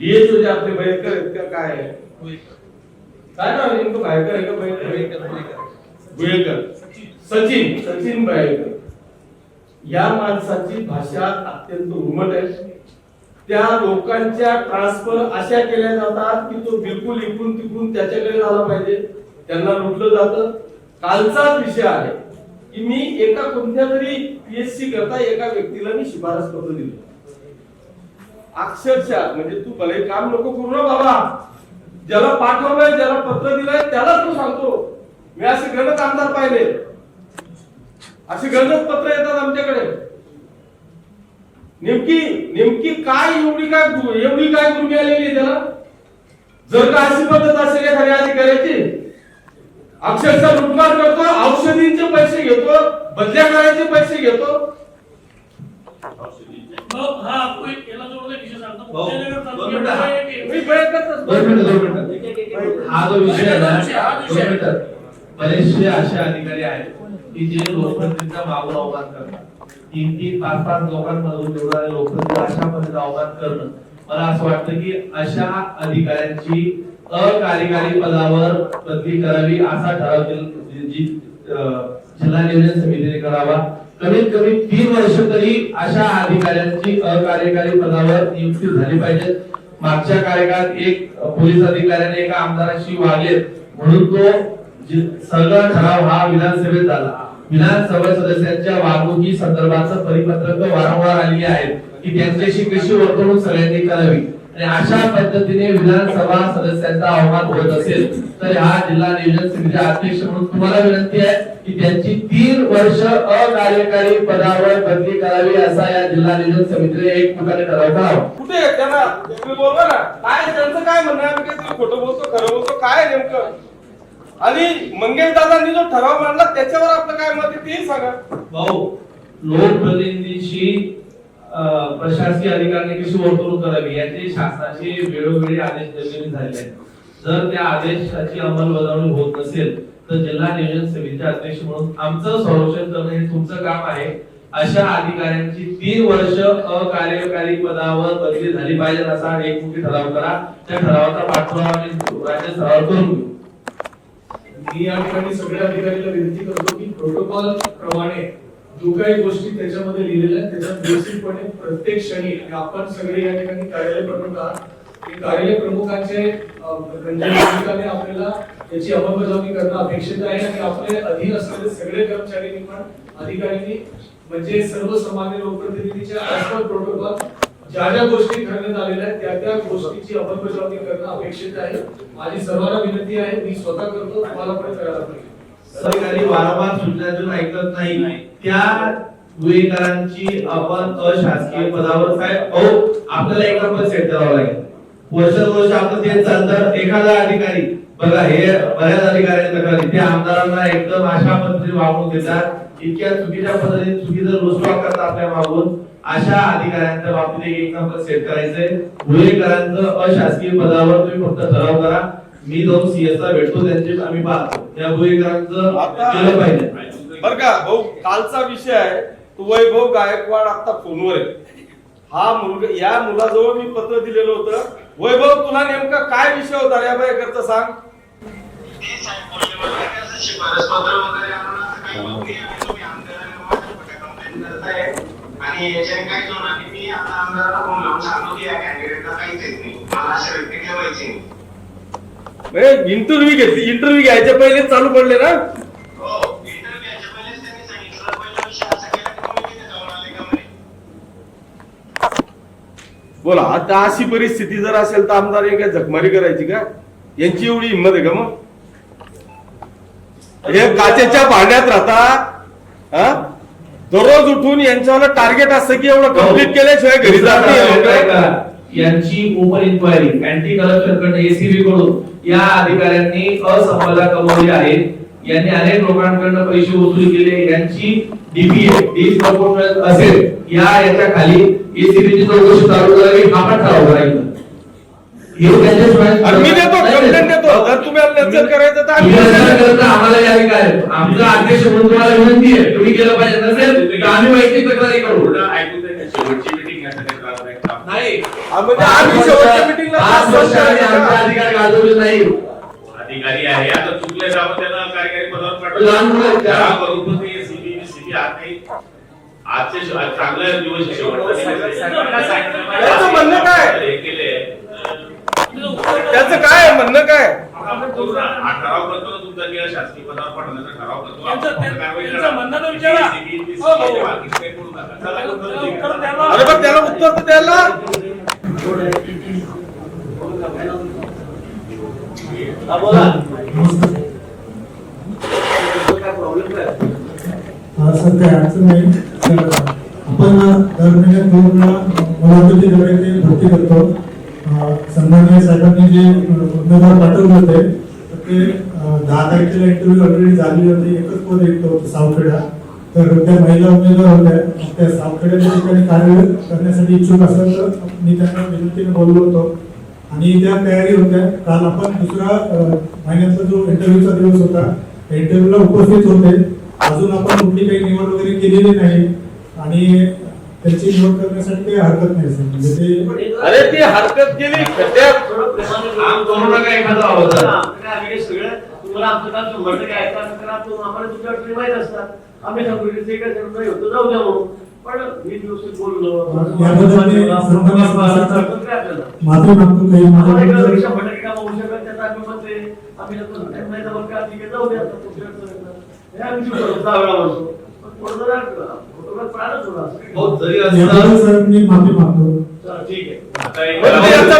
DHO जे आपले भयंकर आहेत का काय आहे काय नाव आहे नेमकं भायकर आहे का भयंकर? भुयेकर सचिन सचिन भायकर। या माणसाची भाषा अत्यंत उमट आहे. त्या लोकांच्या ट्रान्सफर अशा केल्या जातात की तो बिलकुल इकडून तिकडून त्याच्याकडे झाला पाहिजे. त्यांना लुटलं जातं. कालचाच विषय आहे की मी एका कोणत्या तरी पीएचसी करता एका व्यक्तीला मी शिफारस पत्र दिलं. अक्षरशः म्हणजे तू भले काम नको करू ना बाबा. ज्याला पाठवलंय ज्याला पत्र दिलंय त्यालाच तू सांगतो. मी असे गणत आमदार पाहिले. असे गणत पत्र येतात आमच्याकडे. नेमकी नेमकी काय एवढी काय एवढी काय गुन्हे आलेली आहे त्याला? जर का अशी पद्धत असेल एखाद्या अधिकाऱ्याची अक्षरशः लुटमार करतो औषधींचे पैसे घेतो बदल्या करायचे पैसे घेतो मग हा आपण याला जोडून एक विषय सांगतो भाऊ, मुक्ताईनगर दोन मिनिटं हा. तालुक्यामध्ये मी प्रयत्न दोन मिनिटं दोन मिनिटं हा जो विषय बरेचसे असे अधिकारी आहेत की जे लोकप्रतिनिधीचा मागून अवमान करतात. तीन तीन पाच पाच लोकांमधून निवडणारे लोकप्रतिनिधी अशा पद्धतीने अवमान करणं मला असं वाटतं की अशा अधिकाऱ्यांची अकार्यकारी पदावर बदली करावी असा ठराव जिल्हा नियोजन समितीने करावा. कमीत कमी तीन वर्ष तरी अशा अधिकाऱ्यांची अकार्यकारी पदावर नियुक्ती झाली पाहिजे. मागच्या कार्यकाळात एक पोलीस अधिकाऱ्याने एका आमदाराशी वागले. म्हणून तो सगळा ठराव हा विधानसभेत झाला. विधानसभा सदस्यांच्या वागणुकी संदर्भाचं परिपत्रक वारंवार आलेली आहेत की त्यांच्याशी कशी वर्तणूक सगळ्यांनी करावी. आणि अशा पद्धतीने विधानसभा सदस्यांचा अवमान होत असेल तर हा जिल्हा नियोजन समितीचे अध्यक्ष म्हणून तुम्हाला विनंती आहे की त्यांची तीन वर्ष अकार्यकारी पदावर बदली करावी असा या जिल्हा नियोजन समितीने एक प्रकारे ठराव करावा. कुठे त्यांना? तुम्ही बोलवा ना. काय त्यांचं? काय म्हणणं आहे? काहीतरी खोटं बोलतो खरं बोलतो काय नेमकं? आणि मंगेश दादांनी जो ठराव मांडला त्याच्यावर आपलं काय मत आहे तेही सांगा. भाऊ लोकप्रतिनिधींशी प्रशासकीय अधिकाऱ्यांनी कशी वर्तवणूक करावी याचे शासनाचे वेळोवेळी आदेश निर्गमित झाले आहेत. जर त्या आदेशाची अंमलबजावणी होत नसेल तर जिल्हा नियोजन समितीचे अध्यक्ष म्हणून आमचं संरक्षण करणं हे तुमचं काम आहे. अशा अधिकाऱ्यांची तीन वर्ष अकार्यकारी पदावर बदली झाली पाहिजे असा एकमुखी ठराव करा. त्या ठरावाचा पाठपुरावा आम्ही राज्य स्तरावर करून घेऊ. मी या ठिकाणी सगळ्या अधिकाऱ्यांना विनंती करतो की प्रोटोकॉल प्रमाणे जो काही गोष्टी त्याच्यामध्ये लिहिलेल्या आहेत त्याच्यात बेसिकपणे प्रत्येक क्षणी आणि आपण सगळे या ठिकाणी कार्यालय प्रमुख आहात हे कार्यालय प्रमुखांचे रंजन म्हणजे आपल्याला याची अंमलबजावणी करणं अपेक्षित आहे आणि आपले अधीन असलेले सगळे कर्मचारी पण अधिकाऱ्यांनी म्हणजे सर्वसामान्य लोकप्रतिनिधीच्या ऍज प्रोटोकॉल ज्या ज्या गोष्टी ठरण्यात आलेल्या आहेत त्या त्या गोष्टीची अंमलबजावणी करणं अपेक्षित आहे. माझी सर्वांना विनंती आहे मी स्वतः करतो तुम्हाला पण करायला पाहिजे. सरकारी वारंवार सूचना देऊन ऐकत नाही. त्या गुन्हेगारांची आपण अशासकीय पदावर काय? अहो आपल्याला एक नंबर सेट करावा लागेल. वर्षानुवर्ष आपण ते चालतं एखादा अधिकारी बघा हे बऱ्याच अधिकारी तक्रारी ते आमदारांना एकदम अशा पद्धतीने वागणूक देतात. इतक्या चुकीच्या पद्धतीने चुकीचं रोजगार करतात आपल्या मागून अशा अधिकाऱ्यांच्या बाबतीत एक नंबर सेट करायचंय. गुन्हेगारांचं अशासकीय पदावर तुम्ही फक्त ठराव करा. मी जाऊन सीएस ला भेटतो त्यांचे आम्ही पाहतो. या केलं पाहिजे. बर का भाऊ कालचा विषय आहे तो वैभव गायकवाड आता फोनवर आहे. हा मुलगा या मुलाजवळ मी पत्र दिलेलं होतं. वैभव तुला नेमका काय विषय होता? या बाय करता सांग. आणि याच्याने नाही. मी आता आमदारांना फोन लावून सांगतो की या कॅन्डिडेटला काहीच येत नाही मला अशा व्यक्ती ठेवायची नाही. इंटरव्ह्यू घेतली इंटरव्ह्यू घ्यायच्या पहिले चालू पडले ना. बोला आता अशी परिस्थिती जर असेल तर आमदार हे काय झकमारी करायची का? यांची एवढी हिंमत आहे का मग? हे काचेच्या भांड्यात राहता हा? दररोज उठून यांच्यावर टार्गेट असतं की एवढं कंप्लीट केल्याशिवाय घरी जात नाही यांची ओपन इन्क्वायरी अँटी करप्शनकडून एसीबी कडून या अधिकाऱ्यांनी असफलता कमवली आहे. यांनी अनेक लोकांकडून पैसे वसूल केले. यांची डीपीए डिस्प्रपोर्शनल असेल या याच्या खाली एसीबी ची चौकशी चालू करावी हा पण ठराव करायचा. हे त्यांच्याशिवाय- आणि मी देतो कंप्लेंट देतो. जर तुम्हाला नजर करायचं तर आम्हाला या अधिकार आमचा अध्यक्ष म्हणून तुम्हाला विनंती आहे. तुम्ही केलं पाहिजे नसेल तर आम्ही वैयक्तिक तक्रारी करू. ऐकून शेवटची मीटिंग नाही हा, म्हणजे आम्ही शेवटच्या meetingला पाच वर्षांनी आमचे अधिकार गाजवले नाही अधिकारी आहे आता चुकले तर आपण त्यांना कार्यकारी पदावर? पाठवलं सीबी सीबी आजचे चांगले दिवस. त्याचं म्हणणं काय? हे त्याचं काय म्हणणं काय. हा ठराव करतो ना तुमचा की शासकीय पदावर पाठवण्याचा ठराव करतो. CCTV, CCTV, हो, हो. त्याला उत्तर अरे त्याला द्यायला हा अडचण नाही आपण दर महिन्यात दोन वेळा मुलाखतीद्वारे ते भरती करतो. अं, सन्माननीय साहेबांनी जे उमेदवार पाठवले होते ते दहा तारखेला इंटरव्ह्यू ऑलरेडी झालेली होती. एकच पद येत सावखेडा. तर त्या महिला उमेदवार होत्या त्या सावखेड्या त्या ठिकाणी कार्य करण्यासाठी इच्छुक असेल तर मी त्यांना विनंतीने बोललो होतो आणि त्या तयारी होत्या काल आपण दुसरा महिन्याचा जो इंटरव्ह्यूचा दिवस होता त्या इंटरव्ह्यूला उपस्थित होते अजून आपण कुठली काही निवड वगैरे केलेली नाही आणि त्याची निवड करण्यासाठी काही हरकत नाही सर म्हणजे ते अरे ती हरकत केली एखादा तुम्हाला आमचं शंभर टक्के ऐकता आम्हाला असतात. आम्ही काय नाही होतं जाऊ पण मी व्यवस्थित बोललो शंभर टक्के काम होऊ शकत त्याचा आम्ही म्हणते आम्ही नंतर म्हणतो, नाही जमत का ठीक आहे जाऊ द्या. हे आम्ही दहा वेळा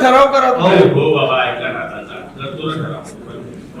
ठराव करा. हो बाबा ऐका ना आता करतो ना ठराव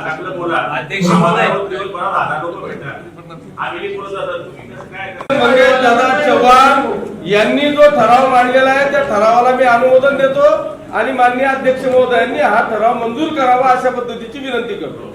चांगलं बोला. दादा चव्हाण यांनी जो ठराव मांडलेला आहे त्या ठरावाला मी अनुमोदन देतो आणि माननीय अध्यक्ष महोदयांनी हा ठराव मंजूर करावा अशा पद्धतीची विनंती करतो